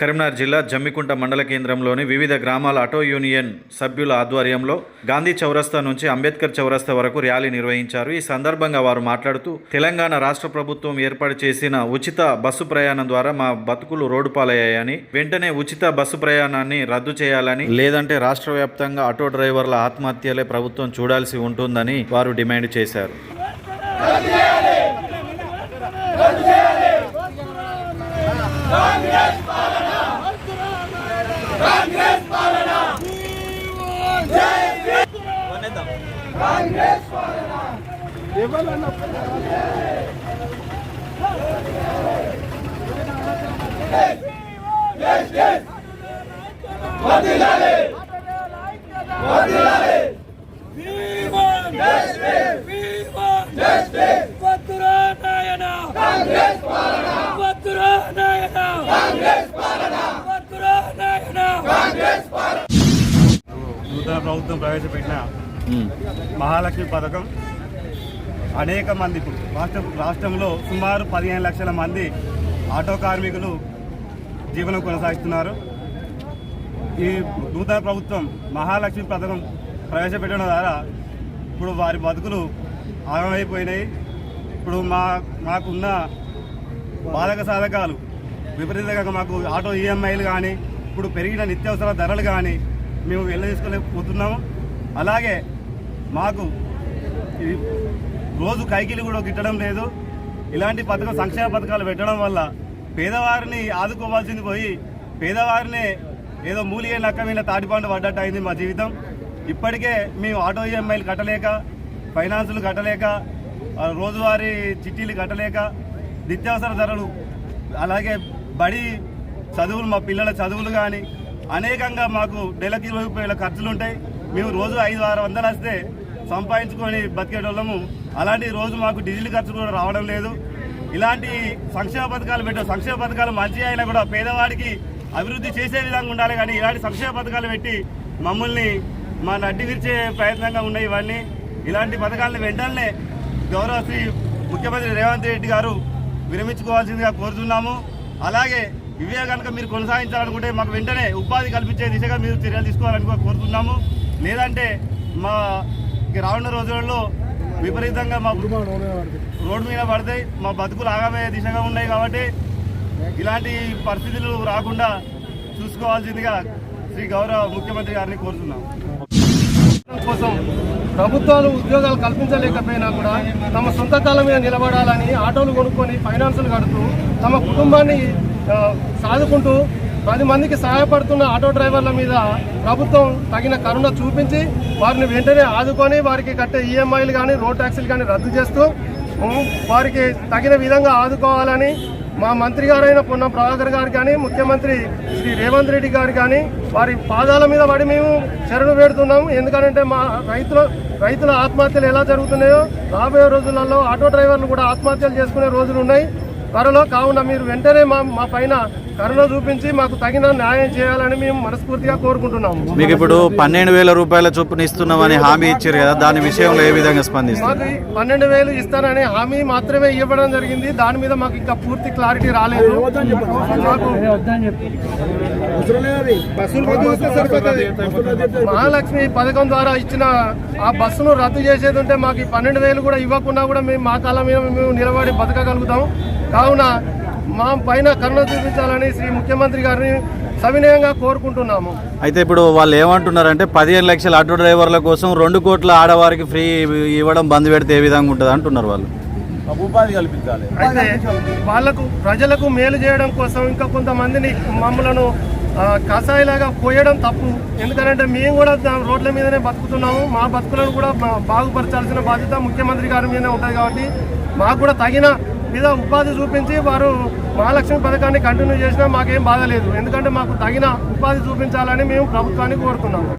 కరీంనగర్ జిల్లా జమ్మికుంట మండల కేంద్రంలోని వివిధ గ్రామాల ఆటో యూనియన్ సభ్యుల ఆధ్వర్యంలో గాంధీ చౌరస్తా నుంచి అంబేద్కర్ చౌరస్తా వరకు ర్యాలీ నిర్వహించారు. ఈ సందర్భంగా వారు మాట్లాడుతూ తెలంగాణ రాష్ట్ర ప్రభుత్వం ఏర్పాటు చేసిన ఉచిత బస్సు ప్రయాణం ద్వారా మా బతుకులు రోడ్డు పాలయ్యాయని వెంటనే ఉచిత బస్సు ప్రయాణాన్ని రద్దు చేయాలని లేదంటే రాష్ట్ర వ్యాప్తంగా ఆటో డ్రైవర్ల ఆత్మహత్యలే ప్రభుత్వం చూడాల్సి ఉంటుందని వారు డిమాండ్ చేశారు. నూతన ప్రభుత్వం ప్రవేశపెట్టిన మహాలక్ష్మి పథకం అనేక మంది ఇప్పుడు రాష్ట్ర రాష్ట్రంలో సుమారు పదిహేను లక్షల మంది ఆటో కార్మికులు జీవనం కొనసాగిస్తున్నారు. ఈ నూతన ప్రభుత్వం మహాలక్ష్మి పథకం ప్రవేశపెట్టడం ద్వారా ఇప్పుడు వారి బతుకులు ఆగమైపోయినాయి ఇప్పుడు మా మాకున్న బాధక సాధకాలు విపరీతంగా మాకు ఆటో ఈఎంఐలు కానీ ఇప్పుడు పెరిగిన నిత్యావసర ధరలు కానీ మేము వెళ్ళదీసుకోలేకపోతున్నాము అలాగే మాకు రోజు కైకిలు కూడా గిట్టడం లేదు. ఇలాంటి పథకం సంక్షేమ పథకాలు పెట్టడం వల్ల పేదవారిని ఆదుకోవాల్సింది పోయి పేదవారిని ఏదో మూలిగే లెక్క మీద తాటిపండు పడ్డట్టు అయింది మా జీవితం. ఇప్పటికే మేము ఆటో ఈఎంఐలు కట్టలేక ఫైనాన్సులు కట్టలేక రోజువారీ చిట్టీలు కట్టలేక నిత్యావసర ధరలు అలాగే బడి చదువులు మా పిల్లల చదువులు కానీ అనేకంగా మాకు నెలకి ఇరవై వేల ఖర్చులు ఉంటాయి మేము రోజు ఐదు ఆరు వందలు వస్తే సంపాదించుకొని బతికేటోళ్ళము అలాంటి రోజు మాకు డీజిల్ ఖర్చు కూడా రావడం లేదు. ఇలాంటి సంక్షేమ పథకాలు పెట్టే సంక్షేమ పథకాలు మంచి అయినా కూడా పేదవాడికి అభివృద్ధి చేసే విధంగా ఉండాలి కానీ ఇలాంటి సంక్షేమ పథకాలు పెట్టి మమ్మల్ని మా నడ్డి విరిచే ప్రయత్నంగా ఉన్నాయి ఇవన్నీ. ఇలాంటి పథకాలను వెంటనే గౌరవ శ్రీ ముఖ్యమంత్రి రేవంత్ రెడ్డి గారు విరమించుకోవాల్సిందిగా కోరుతున్నాము. అలాగే ఇవే కనుక మీరు కొనసాగించాలనుకుంటే మాకు వెంటనే ఉపాధి కల్పించే దిశగా మీరు చర్యలు తీసుకోవాలని కోరుతున్నాము. లేదంటే మా రావున్న రానున్న రోజులలో విపరీతంగా మా రోడ్డు మీద పడతాయి మా బతుకులు ఆగమే దిశగా ఉన్నాయి కాబట్టి ఇలాంటి పరిస్థితులు రాకుండా చూసుకోవాల్సిందిగా శ్రీ గౌరవ ముఖ్యమంత్రి గారిని కోరుతున్నాం. కోసం ప్రభుత్వాలు ఉద్యోగాలు కల్పించలేకపోయినా కూడా తమ సొంత కాలం మీద నిలబడాలని ఆటోలు కొనుక్కొని ఫైనాన్సులు కడుతూ తమ కుటుంబాన్ని సాదుకుంటూ పది మందికి సహాయపడుతున్న ఆటో డ్రైవర్ల మీద ప్రభుత్వం తగిన కరుణ చూపించి వారిని వెంటనే ఆదుకొని వారికి కట్టే ఈఎంఐలు కానీ రోడ్ ట్యాక్సీలు కానీ రద్దు చేస్తూ వారికి తగిన విధంగా ఆదుకోవాలని మా మంత్రి గారైన పొన్నం ప్రభాకర్ గారు కానీ ముఖ్యమంత్రి శ్రీ రేవంత్ రెడ్డి గారు కానీ వారి పాదాల మీద పడి మేము శరణు పెడుతున్నాం ఎందుకంటే మా రైతుల రైతుల ఆత్మహత్యలు ఎలా జరుగుతున్నాయో రాబోయే రోజులలో ఆటో డ్రైవర్లు కూడా ఆత్మహత్యలు చేసుకునే రోజులు ఉన్నాయి. త్వరలో కావున మీరు వెంటనే మా మా పైన కరుణ చూపించి మాకు తగిన న్యాయం చేయాలని మేము మనస్ఫూర్తిగా కోరుకుంటున్నాము. మీకు ఇప్పుడు పన్నెండు వేల రూపాయల చొప్పున ఇస్తున్నామని హామీ ఇచ్చారు కదా దాని విషయంలో ఏ విధంగా స్పందిస్తారు? పన్నెండు వేలు ఇస్తానని హామీ మాత్రమే ఇవ్వడం జరిగింది. దాని మీద మాకు ఇంకా పూర్తి క్లారిటీ రాలేదు. మహాలక్ష్మి పథకం ద్వారా ఇచ్చిన ఆ బస్సును రద్దు చేసేది ఉంటే మాకు ఈ పన్నెండు వేలు కూడా ఇవ్వకుండా కూడా మేము మా కాలం మీద మేము నిలబడి బతకగలుగుతాం. కావున మా పైన కరుణ చూపించాలని శ్రీ ముఖ్యమంత్రి గారిని సవినయంగా కోరుకుంటున్నాము. అయితే ఇప్పుడు వాళ్ళు ఏమంటున్నారంటే పదిహేను లక్షల ఆటో డ్రైవర్ల కోసం రెండు కోట్ల ఆడవారికి ఫ్రీ ఇవ్వడం బంద్ పెడితే ఏ విధంగా ఉంటుంది అంటున్నారు వాళ్ళు? ఉపాధి కల్పించాలి. అయితే వాళ్ళకు ప్రజలకు మేలు చేయడం కోసం ఇంకా కొంతమందిని మమ్మలను ఆ, కషాయిలాగా పోయడం తప్పు. ఎందుకంటే మేము కూడా రోడ్ల మీదనే బతుకుతున్నాము. మా బతుకులను కూడా బాగుపరచాల్సిన బాధ్యత ముఖ్యమంత్రి గారి మీదనే ఉంటుంది కాబట్టి మాకు కూడా తగిన మీద ఉపాధి చూపించి వారు మహాలక్ష్మి పథకాన్ని కంటిన్యూ చేసినా మాకేం బాధ లేదు. ఎందుకంటే మాకు తగిన ఉపాధి చూపించాలని మేము ప్రభుత్వాన్ని కోరుతున్నాము.